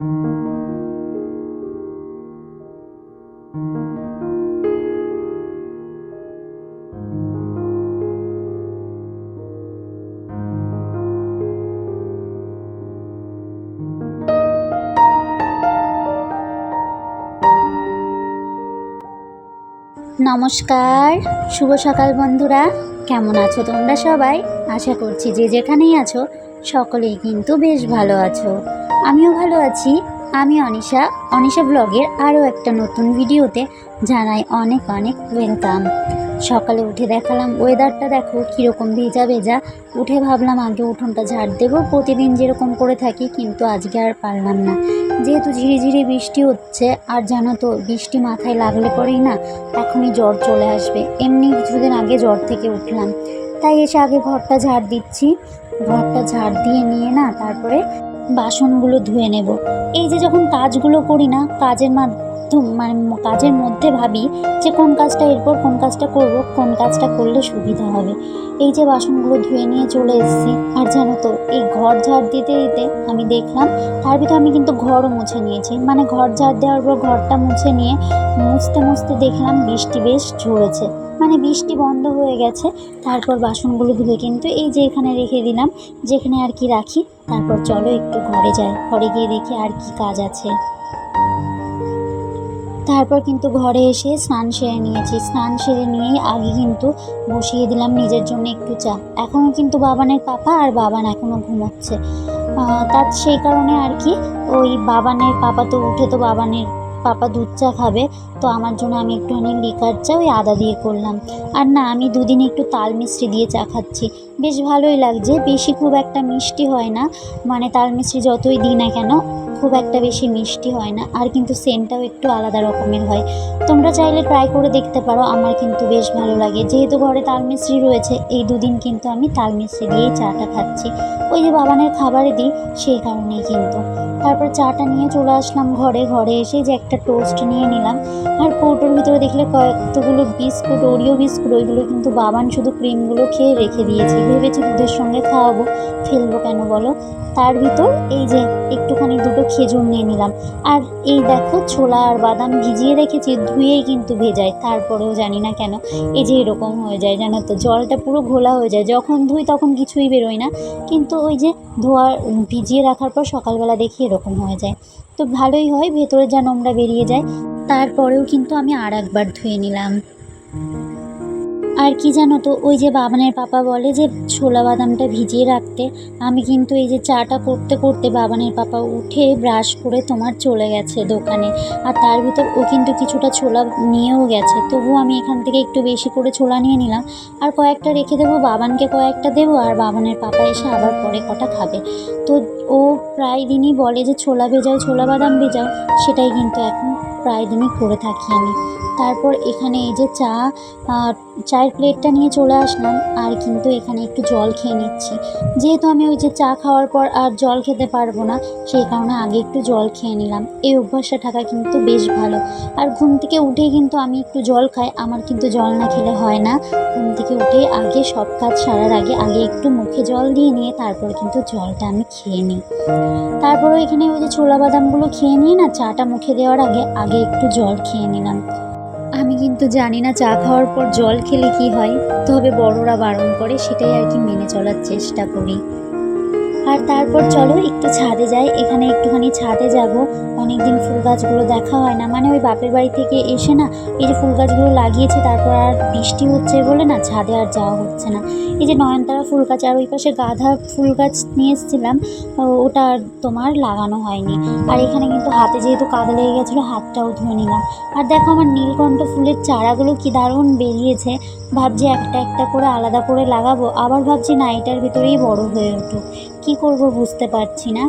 নমস্কার শুভ সকাল বন্ধুরা। কেমন আছো তোমরা সবাই? আশা করছি যে যেখানেই আছো সকলেই কিন্তু বেশ ভালো আছো। আমিও ভালো আছি। আমি অনিশা। অনিশা ব্লগের আরও একটা নতুন ভিডিওতে জানাই অনেক অনেক ওয়েলকাম। সকালে উঠে দেখালাম ওয়েদারটা, দেখো কীরকম ভেজা ভেজা। উঠে ভাবলাম আগে উঠোনটা ঝাড় দেবো, প্রতিদিন যেরকম করে থাকি কিন্তু আজকে আর পারলাম না। যেহেতু ঝিরিঝিরি বৃষ্টি হচ্ছে, আর জানো তো বৃষ্টি মাথায় লাগলে পরেই না এখনই জ্বর চলে আসবে। এমনি কিছুদিন আগে জ্বর থেকে উঠলাম। তাই এসে আগে ঘরটা ঝাড় দিচ্ছি। ঘরটা ঝাড় দিয়ে নিয়ে না তারপরে বাসনগুলো ধুয়ে নেব। এই যে যখন কাজগুলো করি না, কাজের মাধ্যম মানে কাজের মধ্যে ভাবি যে কোন কাজটা এরপর কোন কাজটা করব, কোন কাজটা করলে সুবিধা হবে। এই যে বাসনগুলো ধুয়ে নিয়ে চলে এসেছি। আর জানো তো, এই ঘর ঝাড় দিতে দিতে আমি দেখলাম, তার ভিতরে আমি কিন্তু ঘরও মুছে নিয়েছি। মানে ঘর ঝাড় দেওয়ার পর ঘরটা মুছে নিয়ে মুছতে মুছতে দেখলাম বৃষ্টি বেশ ঝরেছে। মানে বৃষ্টি বন্ধ হয়ে গেছে, তারপর বাসনগুলো ধুয়ে কিন্তু এই যে এখানে রেখে দিলাম, যেখানে আর কি রাখি, তারপর চলো একটু ঘরে যাই, ঘরে গিয়ে দেখি আর কি কাজ আছে। তারপর কিন্তু ঘরে এসে স্নান সেরে নিয়েছি, স্নান সেরে নিয়েই আগে কিন্তু বসিয়ে দিলাম নিজের জন্য একটু চা। এখনও কিন্তু বাবানের পাপা আর বাবান এখনও ঘুমাচ্ছে। তার সেই কারণে আর কি ওই বাবানের পাপা তো উঠে তো বাবানের পাপা দুধ চা খাবে, তো আমার জন্য আমি একটুখানি লিকার চা ওই আদা দিয়ে করলাম। আর না, আমি দুদিন একটু তাল মিষ্টি দিয়ে চা খাচ্ছি। বেশ ভালোই লাগছে, বেশি খুব একটা মিষ্টি হয় না। মানে তাল মিষ্টি যতই দিই না কেন, খুব একটা বেশি মিষ্টি হয় না। আর কিন্তু সেন্টটাও একটু আলাদা রকমের হয়। তোমরা চাইলে ট্রাই করে দেখতে পারো, আমার কিন্তু বেশ ভালো লাগে। যেহেতু ঘরে তাল মিশ্রি রয়েছে, এই দুদিন কিন্তু আমি তাল মিশ্রি দিয়েই চাটা খাচ্ছি। ওই যে বাবানের খাবারে দিই, সেই কারণেই কিন্তু। তারপর চাটা নিয়ে চলে আসলাম ঘরে ঘরে এসে যে একটা টোস্ট নিয়ে নিলাম। আর কৌটোর ভিতরে দেখলে কয়েকগুলো বিস্কুট ওরিও বিস্কুট, ওইগুলো কিন্তু বাবান শুধু ক্রিমগুলো খেয়ে রেখে দিয়েছি। ভেবেছি দুধের সঙ্গে খাওয়াবো। ফেলব কেন বলো? তার ভিতর এই যে একটুখানি দুটো খেজুর নিয়ে নিলাম। আর এই দেখো ছোলা আর বাদাম ভিজিয়ে রেখেছি, ধুয়েই কিন্তু ভেজায়। তারপরেও জানি না কেন এই যে এরকম হয়ে যায়, জানো তো? জলটা পুরো ঘোলা হয়ে যায়। যখন ধুই তখন কিছুই বেরোয় না। কিন্তু ওই যে ধোয়া ভিজিয়ে রাখার পর সকালবেলা দেখি এরকম হয়ে যায়। তো ভালোই হয়, ভেতরে যা নোংরা বেরিয়ে যায় তারপরেও কিন্তু আমি আর একবার ধুয়ে নিলাম। আর কি জানো তো, ওই যে বাবানের পাপা বলে যে ছোলা বাদামটা ভিজিয়ে রাখতে, আমি কিন্তু এই যে চাটা করতে করতে বাবানের পাপা উঠে ব্রাশ করে তোমার চলে গেছে দোকানে। আর তার ভিতর ও কিন্তু কিছুটা ছোলা নিয়েও গেছে। তবুও আমি এখান থেকে একটু বেশি করে ছোলা নিয়ে নিলাম। আর কয়েকটা রেখে দেবো, বাবানকে কয়েকটা দেবো, আর বাবানের পাপা এসে আবার পরে কটা খাবে। তো ও প্রায় দিনই বলে যে ছোলা ভেজাও, ছোলা বাদাম ভেজাও, সেটাই কিন্তু এখন প্রায় দিনই করে থাকি আমি। তারপর এখানে এই যে চা চায়ের প্লেটটা নিয়ে চলে আসলাম, আর কিন্তু এখানে একটু জল খেয়ে নিচ্ছি। যেহেতু আমি ওই যে চা খাওয়ার পর আর জল খেতে পারব না, সেই কারণে আগে একটু জল খেয়ে নিলাম। এই অভ্যাসটা থাকা কিন্তু বেশ ভালো। আর ঘুম থেকে উঠেই কিন্তু আমি একটু জল খাই, আমার কিন্তু জল না খেলে হয় না। ঘুম থেকে উঠে আগে সব কাজ সারার আগে আগে একটু মুখে জল দিয়ে নিয়ে তারপর কিন্তু জলটা আমি খেয়ে নিই। তারপরে এখানে ওই যে ছোলা বাদামগুলো খেয়ে নিয়ে না চাটা মুখে দেওয়ার আগে আগে একটু জল খেয়ে নিলাম। আমি কিন্তু জানি না চা খাওয়ার পর জল খেলে কি হয়, তবে বড়রা বারণ করে সেটাই আর কি মেনে চলার চেষ্টা করি। আর তারপর চলো একটু ছাদে যাই। এখানে একটুখানি ছাদে যাব। অনেকদিন ফুল গাছগুলো দেখা হয় না। মানে ওই বাপের বাড়ি থেকে এসে না এই যে ফুল গাছগুলো লাগিয়েছে, তারপর আর বৃষ্টি হচ্ছে বলে না ছাদে আর যাওয়া হচ্ছে না। এই যে নয়নতারা ফুল গাছ, আর ওই পাশে গাধা ফুল গাছ নিয়ে এসেছিলাম ওটা আর তোমার লাগানো হয়নি। আর এখানে কিন্তু হাতে যেহেতু কাদা লেগে গেছিল, হাতটাও ধুয়ে নিলাম। আর দেখো আমার নীলকণ্ঠ ফুলের চারাগুলো কি দারুণ বেরিয়েছে। ভাবছি একটা একটা করে আলাদা করে লাগাবো। আবার ভাবছি না এটার ভিতরেই বড় হয়ে উঠুক। কী করব বুঝতে পারছি না।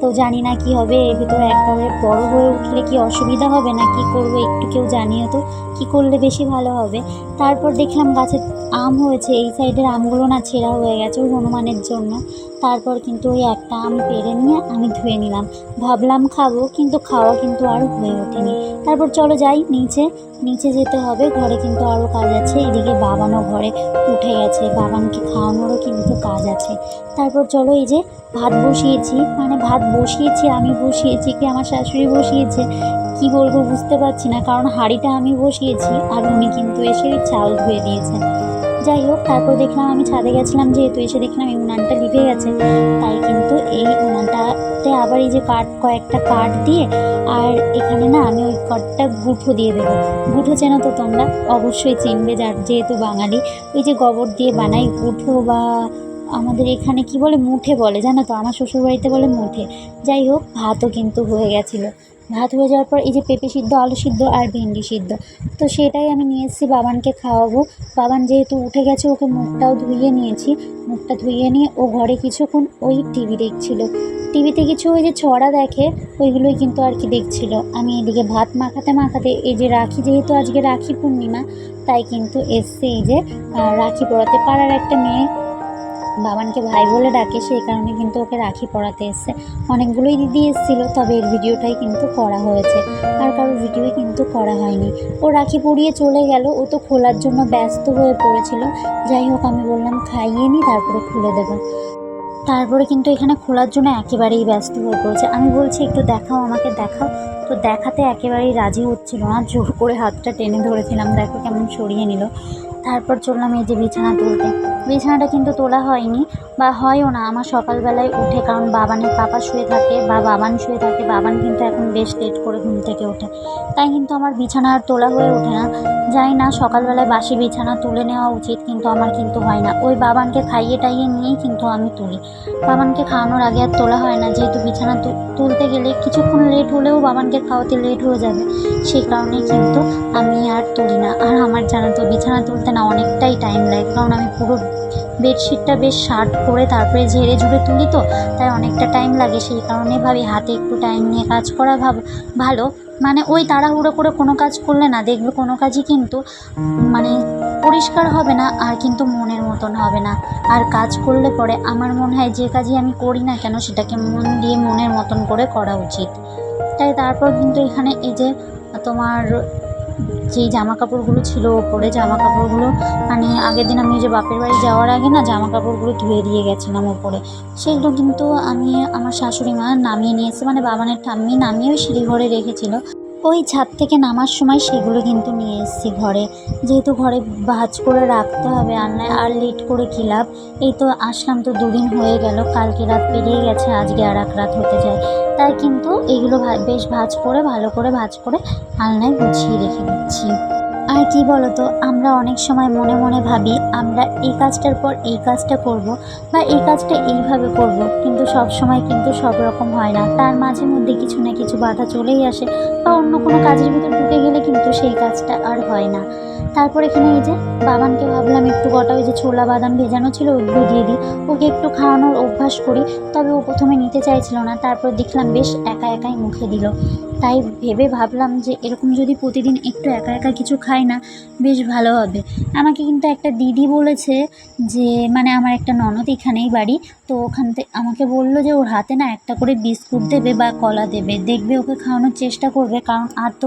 তো জানি না কি হবে, এর ভিতরে একবারে বড় হয়ে উঠলে কি অসুবিধা হবে না কি করব একটু কেউ জানিও তো। কি করলে বেশি ভালো হবে? তারপর দেখলাম গাছে আম হয়েছে, এই সাইডের আমগুলো না ছেঁড়া হয়ে গেছে হনুমানের জন্য। তারপর কিন্তু ওই একটা আম পেরে নিয়ে আমি ধুয়ে নিলাম। ভাবলাম খাব, কিন্তু খাওয়া কিন্তু আর হয়ে ওঠেনি। তারপর চলো যাই নিচে। নিচে যেতে হবে, ঘরে কিন্তু আরও কাজ আছে। এদিকে বাবানও ঘরে উঠে গেছে। বাবানকে খাওয়ানোরও কিন্তু কাজ আছে। তারপর চলো এই যে ভাত বসিয়েছি। মানে ভাত বসিয়েছি, আমি বসিয়েছি, কি আমার শাশুড়ি বসিয়েছে? কি বলব বুঝতে পারছি না, কারণ হাঁড়িটা আমি বসিয়েছি আর উনি কিন্তু এসে চাল ধুয়ে দিয়েছেন। যাই হোক, তারপর দেখলাম আমি ছাদে গেছিলাম, যেহেতু এসে দেখলাম এই উনানটা লিভে গেছে, তাই কিন্তু এই উনানটাতে আবার এই যে কাঠ, কয়েকটা কাঠ দিয়ে আর এখানে না আমি ওই কটটা গুঁঠো দিয়ে দেবো। গুঁঠো চেনো তো তোমরা? অবশ্যই চিনবে যার, যেহেতু বাঙালি। ওই যে গোবর দিয়ে বানাই গুঁঠো বা আমাদের এখানে কি বলে, মুঠে বলে, জানো তো? আমার শ্বশুরবাড়িতে বলে মুঠে। যাই হোক, ভাতও কিন্তু হয়ে গেছিল। ভাত হয়ে যাওয়ার পর এই যে পেঁপে সিদ্ধ, আলু সিদ্ধ আর ভেন্ডি সিদ্ধ। তো সেটাই আমি নিয়ে এসেছি বাবানকে খাওয়াবো। বাবান যেহেতু উঠে গেছে, ওকে মুখটাও ধুইয়ে নিয়েছি। মুখটা ধুইয়ে নিয়ে ও ঘরে কিছুক্ষণ ওই টিভি দেখছিল। টিভিতে কিছু ওই যে ছড়া দেখে, ওইগুলোই কিন্তু আর কি দেখছিল। আমি এদিকে ভাত মাখাতে মাখাতে এই যে রাখি, যেহেতু আজকে রাখি পূর্ণিমা, তাই কিন্তু এসছে এই যে রাখি পরাতে। পাড়ার একটা মেয়ে বাবানকে ভাই বলে ডাকে, সেই কারণে কিন্তু ওকে রাখি পড়াতে এসছে। অনেকগুলোই দিদি এসেছিল, তবে এর ভিডিওটাই কিন্তু করা হয়েছে। আর কারোর ভিডিওই কিন্তু করা হয়নি। ও রাখি পরিয়ে চলে গেল, ও তো খোলার জন্য ব্যস্ত হয়ে পড়েছিল। যাই হোক, আমি বললাম, খাইয়ে নি, তারপরে খুলে দেবো। তারপরে কিন্তু এখানে খোলার জন্য একেবারেই ব্যস্ত হয়ে পড়েছে। আমি বলছি, একটু দেখাও, আমাকে দেখাও। তো দেখাতে একেবারেই রাজি হচ্ছিল না। জোর করে হাতটা টেনে ধরেছিলাম। দেখো কেমন সরিয়ে নিল। তারপর চললাম এই যে বিছানা তুলতে। বিছানাটা কিন্তু তোলা হয়নি বা হয়ও না, আমার সকালবেলায় উঠে, কারণ বাবানের পাপা শুয়ে থাকে বা বাবান শুয়ে থাকে, বাবান কিন্তু এখন বেশ লেট করে ঘুম থেকে ওঠে। তাই কিন্তু আমার বিছানা আর তোলা হয়ে ওঠে না। জানি না, সকালবেলায় বাসি বিছানা তুলে নেওয়া উচিত কিন্তু আমার কিন্তু হয় না। ওই বাবানকে খাইয়ে টাইয়ে নিয়েই কিন্তু আমি তুলি। বাবানকে খাওয়ানোর আগে আর তোলা হয় না, যেহেতু বিছানা তুলতে গেলে কিছুক্ষণ লেট হলেও বাবানকে খাওয়াতে লেট হয়ে যাবে। সেই কারণেই কিন্তু আমি আর তুলি না। আর আমার জানা তো, বিছানা তুলতে না অনেকটাই টাইম লাগে। কারণ আমি পুরো বেডশিটটা বেশ শার্ট করে তারপরে ঝেড়ে ঝুড়ে তুলি তো, তাই অনেকটা টাইম লাগে। সেই কারণে ভাবি হাতে একটু টাইম নিয়ে কাজ করা ভাব ভালো। মানে ওই তাড়াহুড়ো করে কোনো কাজ করলে না, দেখবে কোনো কাজই কিন্তু মানে পরিষ্কার হবে না আর কিন্তু মনের মতন হবে না। আর কাজ করলে পরে আমার মনে হয় যে কাজই আমি করি না কেন সেটাকে মন দিয়ে মনের মতন করে করা উচিত। তাই তারপর কিন্তু এখানে এই যে তোমার যেই জামা কাপড়গুলো ছিল, ওপরে জামা কাপড়গুলো মানে আগের দিন আমি যে বাপের বাড়ি যাওয়ার আগে না জামা কাপড়গুলো ধুয়ে দিয়ে গেছিলাম ওপরে। সেগুলো কিন্তু আমি আমার শাশুড়ি মা নামিয়ে নিয়েছে মানে বাবানের ঠাম্মি নামিয়ে ওই সিঁড়িঘরে রেখেছিল। ওই ছাদ থেকে নামার সময় সেগুলো কিন্তু নিয়ে এসেছি ঘরে। যেহেতু ঘরে ভাজ করে রাখতে হবে আর নয় আর লেট করে কী লাভ? এই তো আসলাম তো দুদিন হয়ে গেল, কালকে রাত পেরিয়ে গেছে, আজকে আর এক রাত হতে যায় তাই কিন্তু এগুলো বেশ ভাজ করে, ভালো করে ভাজ করে আলনায় গুছিয়ে রেখে দিচ্ছি। আর কি বলতো, আমরা অনেক সময় মনে মনে ভাবি, আমরা এই কাজটার পর এই কাজটা করব বা এই কাজটা এইভাবে করব, কিন্তু সব সময় কিন্তু সব রকম হয় না। তার মাঝে মধ্যে কিছু না কিছু বাধা চলেই আসে বা অন্য কোনো কাজের ভিতর ঢুকে গেলে কিন্তু সেই কাজটা আর হয় না। তারপর এখানে এই যে বাবানকে ভাবলাম একটু গোটা ওই যে ছোলা বাদাম ভেজানো ছিল ওইগুলো দিয়ে দিই, ওকে একটু খাওয়ানোর অভ্যাস করি, তবে ও প্রথমে নিতে চাইছিল না, তারপর দেখলাম বেশ একা একাই মুখে দিল। তাই ভেবে ভাবলাম যে এরকম যদি প্রতিদিন একটু একা একা কিছু খাই না, বেশ ভালো হবে। আমাকে কিন্তু একটা দিদি বলেছে যে মানে আমার একটা ননদ এখানেই বাড়ি, তো ওখান থেকে আমাকে বলল যে ওর হাতে না একটা করে বিস্কুট দেবে বা কলা দেবে। দেখবে ওকে খাওয়ানোর চেষ্টা করবে, কারণ আর তো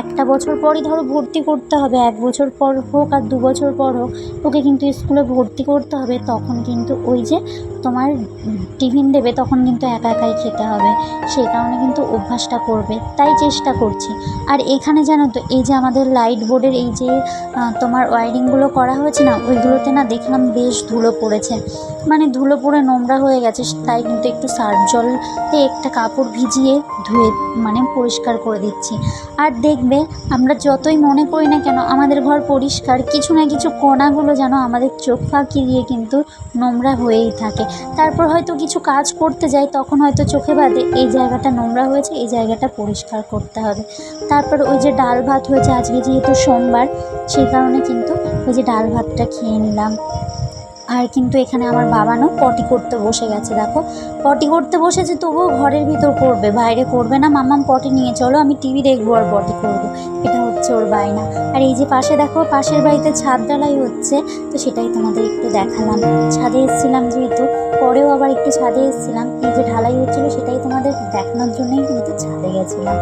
একটা বছর পরই ধরো ভর্তি করতে হবে, এক বছর পর হোক আর দু বছর পর হোক, ওকে কিন্তু স্কুলে ভর্তি করতে হবে, তখন কিন্তু ওই যে তোমার টিফিন দেবে তখন কিন্তু একা একাই খেতে হবে। সেই কারণে কিন্তু অভ্যাসটা করবে। তাই চেষ্টা করছি। আর এখানে জানো তো, এই যে আমাদের লাইট বোর্ডের এই যে তোমার ওয়ারিংগুলো করা হয়েছে না, ওইগুলোতে না দেখলাম বেশ ধুলো পড়েছে। মানে ধুলো পড়ে নোংরা হয়ে গেছে, তাই কিন্তু একটু সার্ফ জলে একটা কাপড় ভিজিয়ে ধুয়ে মানে পরিষ্কার করে দিচ্ছি। আর দেখবে, আমরা যতই মনে করি না কেন, আমাদের ঘর পরিষ্কার, কিছু না কিছু কণাগুলো যেন আমাদের চোখ ফাঁকি দিয়ে কিন্তু নোংরা হয়েই থাকে। তারপর হয়তো কিছু কাজ করতে যাই, তখন হয়তো চোখে বাদে এই জায়গাটা নোংরা হয়েছে, এই জায়গাটা পরিষ্কার করতে হবে। তারপর ওই যে ডাল ভাত হয়েছে, আজকে যেহেতু সোমবার, সেই কারণে কিন্তু ওই যে ডাল ভাতটা খেয়ে নিলাম। আর কিন্তু এখানে আমার বাবা বাবানও পটি করতে বসে গেছে, দেখো। পটি করতে বসেছে, তবুও ঘরের ভিতর করবে, বাইরে করবে না। মাম্মাম পটি নিয়ে চলো, আমি টিভি দেখব আর পটি করব। এটা হচ্ছে ওর বায়না। আর এই যে পাশে দেখো, পাশের বাড়িতে ছাদ ঢালাই হচ্ছে, তো সেটাই তোমাদের একটু দেখালাম। ছাদে এসেছিলাম যেহেতু, পরেও আবার একটু ছাদে এসেছিলাম। এই যে ঢালাই হচ্ছিল, সেটাই তোমাদের দেখানোর জন্যই কিন্তু ছাদে গেছিলাম।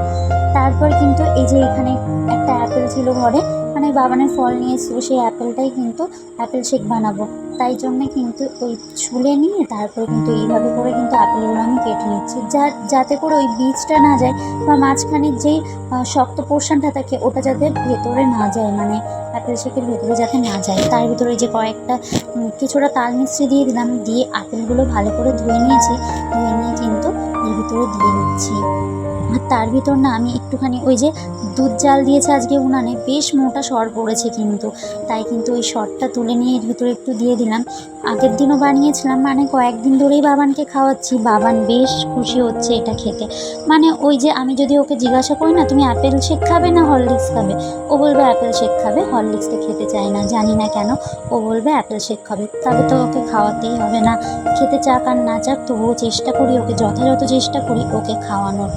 তারপর কিন্তু এই যে এখানে একটা অ্যাপেল ছিল ঘরে মানে বাবানের ফল নিয়ে এসেছিল সেই অ্যাপেলটাই কিন্তু অ্যাপেল শেক বানাবো। তাই জন্যে কিন্তু ওই ছুলে নিয়ে তারপর কিন্তু এইভাবে করে কিন্তু অ্যাপেলগুলো আমি কেটে নিচ্ছি। যা, যাতে করে ওই বীজটা না যায় বা মাঝখানের যেই শক্ত পোর্শনটা থাকে, ওটা যাতে ভেতরে না যায় মানে অ্যাপেল শেকের ভেতরে যাতে না যায়। তার ভিতরে যে কয়েকটা কিছুটা তাল মিশ্রি দিয়ে দিলাম, দিয়ে আপেলগুলো ভালো করে ধুয়ে নিয়েছি। ধুয়ে নিয়ে কিন্তু এর ভিতরে দিয়ে নিচ্ছি আর তার ভিতর না আমি একটুখানি ওই যে দুধ জাল দিয়েছে আজকে উনানে, বেশ মোটা সর পড়েছে কিন্তু। তাই কিন্তু ওই সরটা তুলে নিয়ে এর ভিতরে একটু দিয়ে দিলাম। আগের দিনও বানিয়েছিলাম মানে কয়েকদিন ধরেই বাবানকে খাওয়াচ্ছি। বাবান বেশ খুশি হচ্ছে এটা খেতে। মানে ওই যে আমি যদি ওকে জিজ্ঞাসা করি, না, তুমি অ্যাপেল শেক খাবে না হরলিক্স খাবে? ও বলবে অ্যাপেল শেক খাবে, হরলিক্সটা খেতে চায় না, জানি না কেন। ও বলবে অ্যাপেল শেক খাবে। তবে তো ওকে খাওয়াতেই হবে না। খেতে চাক আর না চাক, তবুও চেষ্টা করি ওকে, যথাযথ চেষ্টা করি ওকে খাওয়ানোর।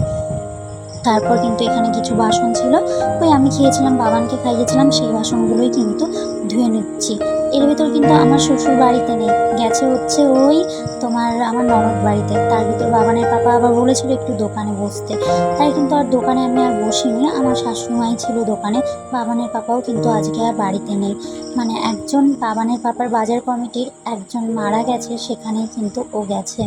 তারপর কিন্তু এখানে কিছু বাসন ছিল। ওই আমি খেয়েছিলাম, বাবানকে খাইয়েছিলাম, সেই বাসনগুলোই কিন্তু ধুয়ে নিচ্ছি। এর ভিতর কিন্তু আমার শ্বশুর বাড়িতে নেই। গেছে হচ্ছে ওই তোমার আমার ননদ বাড়িতে। তার ভিতর বাবানের পাপা আবার বলেছিল একটু দোকানে বসতে। তাই কিন্তু আর দোকানে আমি আর বসিনি। আমার শাশুড়িমাই ছিল দোকানে। বাবানের পাপাও কিন্তু আজকে আর বাড়িতে নেই। মানে একজন বাবানের পাপার বাজার কমিটির একজন মারা গেছে, সেখানেই কিন্তু ও গেছে।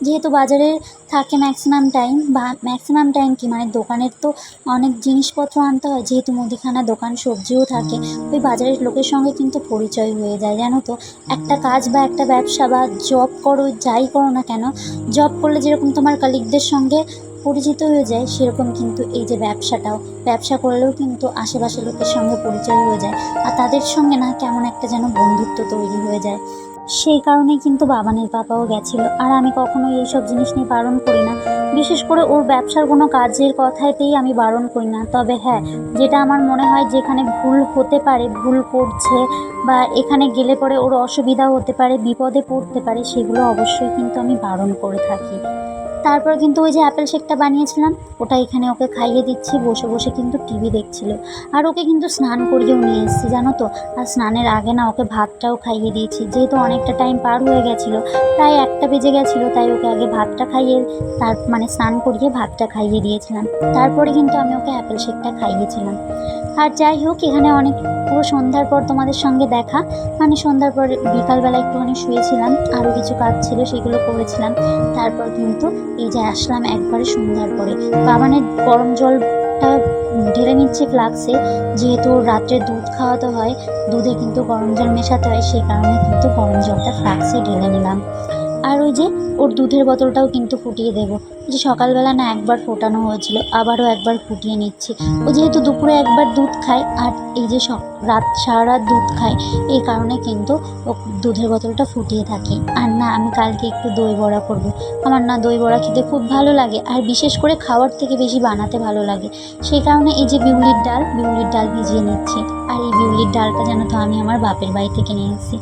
যেহেতু বাজারে থাকে ম্যাক্সিমাম টাইম বা ম্যাক্সিমাম টাইম কি? মানে দোকানের তো অনেক জিনিসপত্র আনতে হয় যেহেতু মুদিখানা দোকান সবজিও থাকে ওই বাজারের লোকের সঙ্গে কিন্তু পরিচয় হয়ে যায় জানো তো? একটা কাজ বা একটা ব্যবসা বা জব করো যাই করো না কেন জব করলে যেরকম তোমার কালিগদের সঙ্গে পরিচিত হয়ে যায় সেরকম কিন্তু এই যে ব্যবসাটাও ব্যবসা করলেও কিন্তু আশেপাশের লোকের সঙ্গে পরিচয় হয়ে যায় আর তাদের সঙ্গে না কেমন একটা যেন বন্ধুত্ব তৈরি হয়ে যায়। সেই কারণে কিন্তু বাবানের পাপাও গেছিল। আর আমি কখনো এইসব জিনিস নিয়ে বারণ করি না। বিশেষ করে ওর ব্যবসার কোনো কাজের কথাতেই আমি বারণ করি না। তবে হ্যাঁ যেটা আমার মনে হয় যেখানে ভুল হতে পারে, ভুল করছে বা এখানে গেলে পরে ওর অসুবিধা হতে পারে, বিপদে পড়তে পারে, সেগুলো অবশ্যই কিন্তু আমি বারণ করে থাকি। তারপর কিন্তু ওই যে অ্যাপেল শেকটা বানিয়েছিলাম, ওটা এখানে ওকে খাইয়ে দিচ্ছি, বসে বসে কিন্তু টিভি দেখছিল। আর ওকে কিন্তু স্নান করিয়েও নিয়ে এসেছি, জানো তো? আর স্নানের আগে না ওকে ভাতটাও খাইয়ে দিয়েছি। যেহেতু অনেকটা টাইম পার হয়ে গেছিল, প্রায় একটা বেজে গেছিল, তাই ওকে আগে ভাতটা খাইয়ে, তার মানে স্নান করিয়ে ভাতটা খাইয়ে দিয়েছিলাম। তারপরে কিন্তু আমি ওকে অ্যাপেল শেকটা খাইয়েছিলাম। আর যাই হোক, এখানে অনেক পুরো সন্ধ্যার পর তোমাদের সঙ্গে দেখা। মানে সন্ধ্যার পর বিকালবেলা একটুখানি শুয়েছিলাম আরও কিছু কাজ ছিল সেগুলো করেছিলাম। তারপর কিন্তু এই যে আসলাম একবারে সন্ধ্যার পরে। বাবানের গরম জলটা ঢেলে নিচ্ছে ফ্লাক্সে, যেহেতু রাত্রে দুধ খাওয়াতে হয়, দুধে কিন্তু গরম জল মেশাতে হয়, সেই কারণে কিন্তু গরম জলটা ফ্লাক্সে ঢেলে নিলাম। আর ওই যে ওর দুধের বোতলটাও কিন্তু ফুটিয়ে দেবো। যে সকালবেলা না একবার ফোটানো হয়েছিল, আবারও একবার ফুটিয়ে নিচ্ছে। ও যেহেতু দুপুরে একবার দুধ খায়, আর এই যে রাত সারা রাত দুধ খায়, এই কারণে কিন্তু ও দুধের বোতলটা ফুটিয়ে থাকে। আর না, আমি কালকে একটু দই বড়া করব। আমার না দই বড়া খেতে খুব ভালো লাগে, আর বিশেষ করে খাওয়ার থেকে বেশি বানাতে ভালো লাগে। সেই কারণে এই যে বিউলির ডাল বিউলির ডাল ভিজিয়ে নিচ্ছি। আর এই বিউলির ডালটা যেন তো আমি আমার বাপের বাড়ি থেকে নিয়ে এসেছি।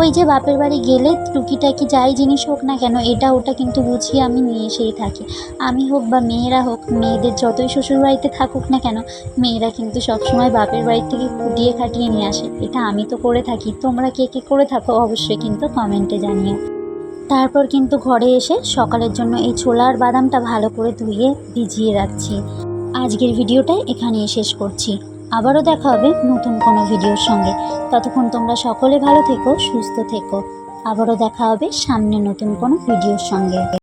ওই যে বাপের বাড়ি গেলে টুকিটাকি যাই জিনিস হোক না কেন, এটা ওটা কিন্তু গুছিয়ে আমি নিয়ে এসেই থাকি। আমি হোক বা মেয়েরা হোক, মেয়েদের যতই শ্বশুর বাড়িতে থাকুক না কেন, মেয়েরা কিন্তু সবসময় বাপের বাড়ি থেকে ফুটিয়ে খাটিয়ে নিয়ে আসে। এটা আমি তো করে থাকি, তোমরা কে কে করে থাকো অবশ্যই কিন্তু কমেন্টে জানিও। তারপর কিন্তু ঘরে এসে সকালের জন্য এই ছোলা আর বাদামটা ভালো করে ধুয়ে ভিজিয়ে রাখছি। আজকের ভিডিওটা এখানেই শেষ করছি। আবারও দেখা হবে নতুন কোনো ভিডিওর সঙ্গে। ততক্ষণ তোমরা সকলে ভালো থেকো, সুস্থ থেকো। আবারও দেখা হবে সামনে নতুন কোনো ভিডিওর সঙ্গে।